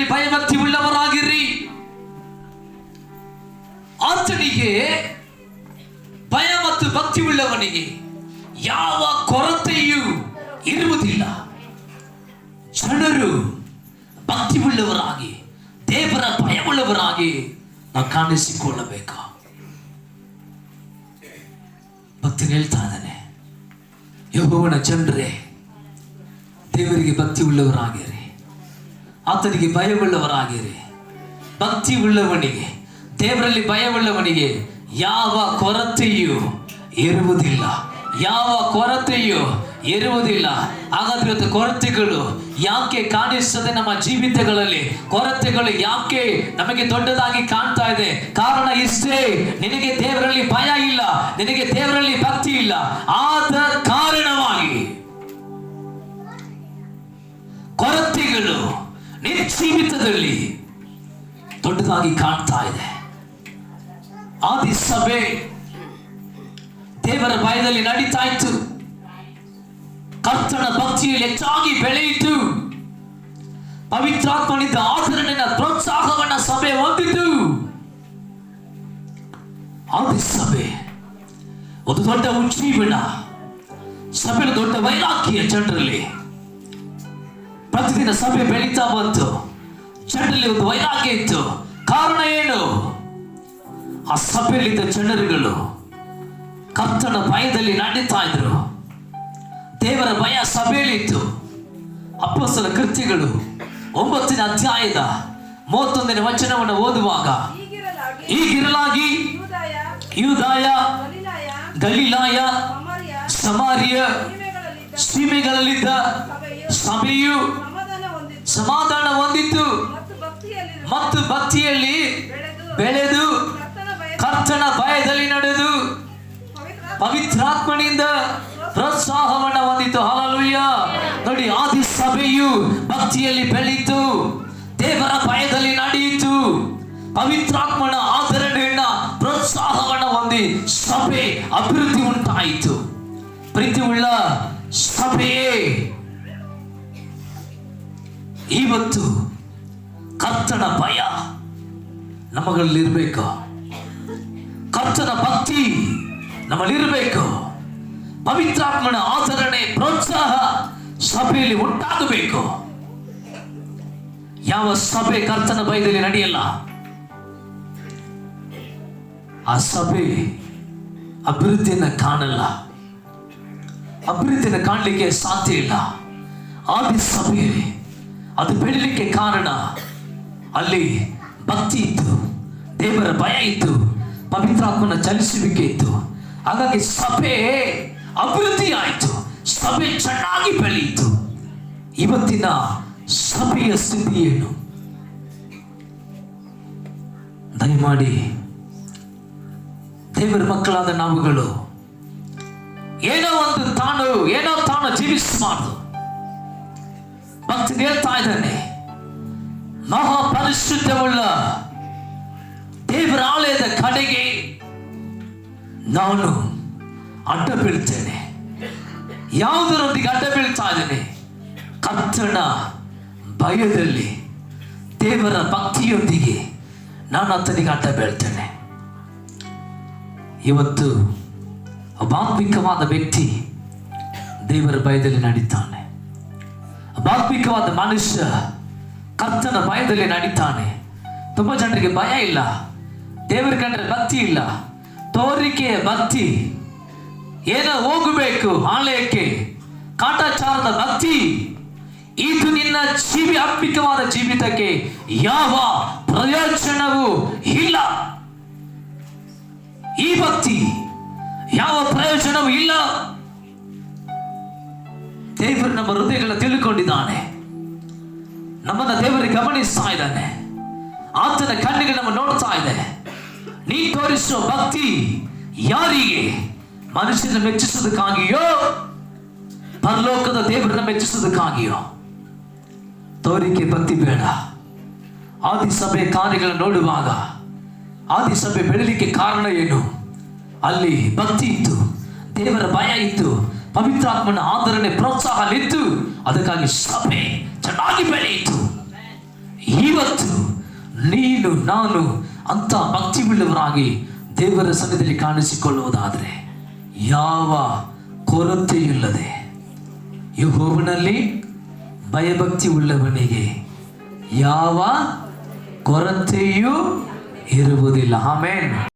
ದೇವರಲ್ಲಿ ಭಯಭಕ್ತಿ ಉಳ್ಳವರಾಗಿರ್ರಿ ಆತನಿಗೆ ಭಯ ಮತ್ತು ಭಕ್ತಿ ಉಳ್ಳವನಿಗೆ ಯಾವ ಕೊರತೆಯೂ ಇರುವುದಿಲ್ಲ. ಜನರು ಭಕ್ತಿ ಉಳ್ಳವರಾಗಿ ದೇವರ ಭಯವುಳ್ಳವರಾಗಿ ನಾವು ಕಾಣಿಸಿಕೊಳ್ಳಬೇಕು? ಭಕ್ತಿ ಹೇಳ್ತಾ ಇದ್ದಾನೆ ಜನರೇ, ದೇವರಿಗೆ ಭಕ್ತಿ ಉಳ್ಳವರಾಗಿರಿ ಆತನಿಗೆ ಭಯವುಳ್ಳವರಾಗಿರಿ. ಭಕ್ತಿ ಉಳ್ಳವನಿಗೆ ದೇವರಲ್ಲಿ ಭಯವುಳ್ಳವನಿಗೆ ಯಾವ ಕೊರತೆಯೂ ಇರುವುದಿಲ್ಲ. ಯಾವ ಕೊರತೆಯೂ ಇರುವುದಿಲ್ಲ. ಹಾಗಾದ್ರೆ ಇವತ್ತು ಕೊರತೆಗಳು ಯಾಕೆ ಕಾಣಿಸ್ತದೆ ನಮ್ಮ ಜೀವಿತಗಳಲ್ಲಿ? ಕೊರತೆಗಳು ಯಾಕೆ ನಮಗೆ ದೊಡ್ಡದಾಗಿ ಕಾಣ್ತಾ ಇದೆ? ಕಾರಣ ಇಷ್ಟೇ, ನಿನಗೆ ದೇವರಲ್ಲಿ ಭಯ ಇಲ್ಲ, ನಿನಗೆ ದೇವರಲ್ಲಿ ಭಕ್ತಿ ಇಲ್ಲ. ಆದ ಕಾರಣವಾಗಿ ಕೊರತೆಗಳು ನಿನ್ನ ದೊಡ್ಡದಾಗಿ ಕಾಣ್ತಾ ಇದೆ. ಆದಿ ಸಭೆ ದೇವರ ಭಯದಲ್ಲಿ ನಡೀತಾ ಇತ್ತು. ಕರ್ತನ ಭಕ್ತಿಯಲ್ಲಿ ಹೆಚ್ಚಾಗಿ ಬೆಳೆಯಿತು. ಪವಿತ್ರಾತ್ಮನಿಂದ ಆಚರಣೆಯ ಪ್ರೋತ್ಸಾಹವನ್ನ ಸಭೆ ಹೊಂದಿತು. ಆದಿ ಸಭೆ ಒಂದು ದೊಡ್ಡ ಉಜ್ಜೀವನ ಸಭೆ ದೊಡ್ಡ ವೈರಾಗ್ಯ ಜನರಲ್ಲಿ ಪ್ರತಿದಿನ ಸಭೆ ಬೆಳೀತಾ ಬಂತು. ಚಂಡಲ್ಲಿ ಒಂದು ವೈರಾಗ್ಯ ಇತ್ತು. ಕಾರಣ ಏನು? ಆ ಸಭೆಯಲ್ಲಿದ್ದ ಜನರುಗಳು ಕರ್ತನ ಭಯದಲ್ಲಿ ನಡೀತಾ ಇದ್ರು. ದೇವರ ಭಯ ಸಭೆಯಲ್ಲಿತ್ತು. ಅಪ್ಪಸಲ ಕೃತ್ಯಗಳು ಒಂಬತ್ತನೇ ಅಧ್ಯಾಯದ ಮೂವತ್ತೊಂದನೇ ವಚನವನ್ನು ಓದುವಾಗ ಈಗಿರಲಾಗಿ ಯುದಾಯ, ಗಲಿಲಾಯ, ಸಮಾರಿಯ ಸೀಮೆಗಳಲ್ಲಿದ್ದ ಸಭೆಯು ಸಮಾಧಾನ ಹೊಂದಿತ್ತು ಮತ್ತು ಭಕ್ತಿಯಲ್ಲಿ ಬೆಳೆದು. ಕರ್ತನ ಭಯದಲ್ಲಿ ನಡೆದು ಪವಿತ್ರ ಪವಿತ್ರಾತ್ಮನಿಂದ ಪ್ರೋತ್ಸಾಹವನ್ನ ಹೊಂದಿತು. ಹಾಲಲುಯ್ಯ ನೋಡಿ ಆದಿ ಸಭೆಯು ಭಕ್ತಿಯಲ್ಲಿ ಬೆಳೀತು. ದೇವರ ಭಯದಲ್ಲಿ ನಡೆಯಿತು. ಪವಿತ್ರಾತ್ಮನ ಆಚರಣೆಯನ್ನ ಪ್ರೋತ್ಸಾಹವನ್ನ ಹೊಂದಿ ಸಭೆ ಅಭಿವೃದ್ಧಿ ಉಂಟಾಯಿತು. ಪ್ರೀತಿ ಉಳ್ಳ ಸಭೆಯೇ. ಇವತ್ತು ಕರ್ತನ ಭಯ ನಮಗಳಲ್ಲಿರಬೇಕು ಕರ್ತನ ಭಕ್ತಿ ನಮ್ಮಲ್ಲಿರಬೇಕು ಪವಿತ್ರಾತ್ಮನ ಆಚರಣೆ, ಪ್ರೋತ್ಸಾಹ ಸಭೆಯಲ್ಲಿ ಉಂಟಾಗಬೇಕು. ಯಾವ ಸಭೆ ಕರ್ತನ ಭಯದಲ್ಲಿ ನಡೆಯಲ್ಲ. ಆ ಸಭೆ ಅಭಿವೃದ್ಧಿಯನ್ನು ಕಾಣಲ್ಲ. ಅಭಿವೃದ್ಧಿಯನ್ನು ಕಾಣಲಿಕ್ಕೆ ಸಾಧ್ಯ ಇಲ್ಲ. ಆದಿ ಸಭೆಯಲ್ಲಿ ಅದು ಬೆಳಿಲಿಕ್ಕೆ ಕಾರಣ. ಅಲ್ಲಿ ಭಕ್ತಿ ಇತ್ತು. ದೇವರ ಭಯ ಇತ್ತು. ಪವಿತ್ರಾತ್ಮನ ಚಲಿಸುವಿಕೆ ಇತ್ತು. ಹಾಗಾಗಿ ಸಭೆ ಅಭಿವೃದ್ಧಿ ಆಯಿತು. ಸಭೆ ಚೆನ್ನಾಗಿ ಬೆಳೆಯಿತು ಇವತ್ತಿನ ಸಭೆಯ ಸ್ಥಿತಿ ಏನು? ದಯಮಾಡಿ ದೇವರ ಮಕ್ಕಳಾದ ನಾವುಗಳು, ಏನೋ ಒಂದು ತಾನು, ಏನೋ ತಾನು ಜೀವಿಸಬಾರ್ದು. ಭಕ್ತಿ ಹೇಳ್ತಾ ಇದ್ದಾನೆ. ಮಹಾಪರಿಶುದ್ಧವುಳ್ಳ ದೇವರ ಆಲಯದ ಕಡೆಗೆ ನಾನು ಅಡ್ಡ ಬೀಳ್ತೇನೆ. ಯಾವುದರೊಂದಿಗೆ ಅಡ್ಡ ಬೀಳ್ತಾ ಇದ್ದೇನೆ? ಕರ್ತನ ಭಯದಲ್ಲಿ ದೇವರ ಭಕ್ತಿಯೊಂದಿಗೆ ನಾನು ಆತನಿಗೆ ಅಡ್ಡ ಬೀಳ್ತೇನೆ. ಇವತ್ತು ಅಭಾತ್ಮಿಕವಾದ ವ್ಯಕ್ತಿ ದೇವರ ಭಯದಲ್ಲಿ ನಡೀತಾನೆ. ಅಭಾತ್ಮಿಕವಾದ ಮನುಷ್ಯ ಕರ್ತನ ಭಯದಲ್ಲಿ ನಡೀತಾನೆ. ತುಂಬ ಜನರಿಗೆ ಭಯ ಇಲ್ಲ. ದೇವರ ಕಂಡ್ರೆ ಭಕ್ತಿ ಇಲ್ಲ. ತೋರಿಕೆಯ ಭಕ್ತಿ. ಏನೋ ಹೋಗಬೇಕು ಆಲಯಕ್ಕೆ. ಕಾಟಾಚಾರದ ಭಕ್ತಿ. ಇದು ನಿನ್ನ ಜೀವಿ ಆತ್ಮಿಕವಾದ ಜೀವಿತಕ್ಕೆ ಯಾವ ಪ್ರಯೋಜನವೂ ಇಲ್ಲ. ಈ ಭಕ್ತಿ ಯಾವ ಪ್ರಯೋಜನವೂ ಇಲ್ಲ. ದೇವರು ನಮ್ಮ ಹೃದಯಗಳ ತಿಳ್ಕೊಂಡಿದ್ದಾನೆ. ನಮ್ಮನ್ನ ದೇವರಿಗೆ ಗಮನಿಸ್ತಾ ಇದ್ದಾನೆ. ಆತನ ಕಣ್ಣಿಗೆ ನಮ್ಮ ನೋಡ್ತಾ ಇದೆ ನೀ ತೋರಿಸುವ ಭಕ್ತಿ ಯಾರಿಗೆ? ಮನುಷ್ಯನ ಮೆಚ್ಚಿಸೋದಕ್ಕಾಗಿಯೋ, ಪರಲೋಕದ ದೇವರನ್ನ ಮೆಚ್ಚಿಸೋದಕ್ಕಾಗಿಯೋ? ತೋರಿಕೆ ಭಕ್ತಿ ಬೇಡ. ಆದಿ ಸಭೆ ಕಾರ್ಯಗಳನ್ನು ನೋಡುವಾಗ ಆದಿ ಸಭೆ ಬೆಳಲಿಕ್ಕೆ ಕಾರಣ ಏನು? ಅಲ್ಲಿ ಭಕ್ತಿ ಇತ್ತು, ದೇವರ ಭಯ ಇತ್ತು ಪವಿತ್ರಾತ್ಮನ ಆಧರಣೆ ಪ್ರೋತ್ಸಾಹ ನಿಂತು ಅದಕ್ಕಾಗಿ ಸಭೆ ಚೆನ್ನಾಗಿ ಬೆಳೆಯಿತು. ಇವತ್ತು ನೀನು, ನಾನು ಅಂತ ಭಕ್ತಿ ದೇವರ ಸನ್ನಿಧಿಯಲ್ಲಿ ಕಾಣಿಸಿಕೊಳ್ಳುವುದಾದರೆ ಯಾವ ಕೊರತೆಯಿಲ್ಲದೆ ಯಹೋವನಲ್ಲಿ ಭಯಭಕ್ತಿ ಉಳ್ಳವನಿಗೆ ಯಾವ ಕೊರತೆಯೂ ಇರುವುದಿಲ್ಲ. ಆಮೇನ್.